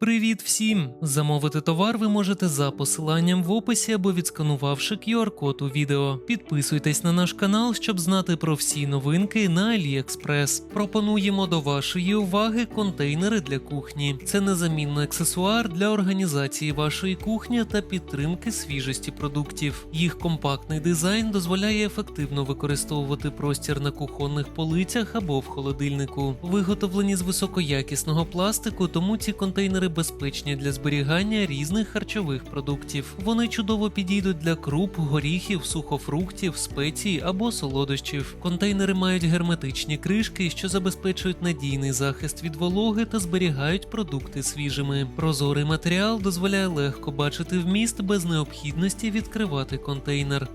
Привіт всім! Замовити товар ви можете за посиланням в описі або відсканувавши QR-код у відео. Підписуйтесь на наш канал, щоб знати про всі новинки на AliExpress. Пропонуємо до вашої уваги контейнери для кухні. Це незамінний аксесуар для організації вашої кухні та підтримки свіжості продуктів. Їх компактний дизайн дозволяє ефективно використовувати простір на кухонних полицях або в холодильнику. Виготовлені з високоякісного пластику, тому ці контейнери безпечні для зберігання різних харчових продуктів. Вони чудово підійдуть для круп, горіхів, сухофруктів, спецій або солодощів. Контейнери мають герметичні кришки, що забезпечують надійний захист від вологи та зберігають продукти свіжими. Прозорий матеріал дозволяє легко бачити вміст без необхідності відкривати контейнер.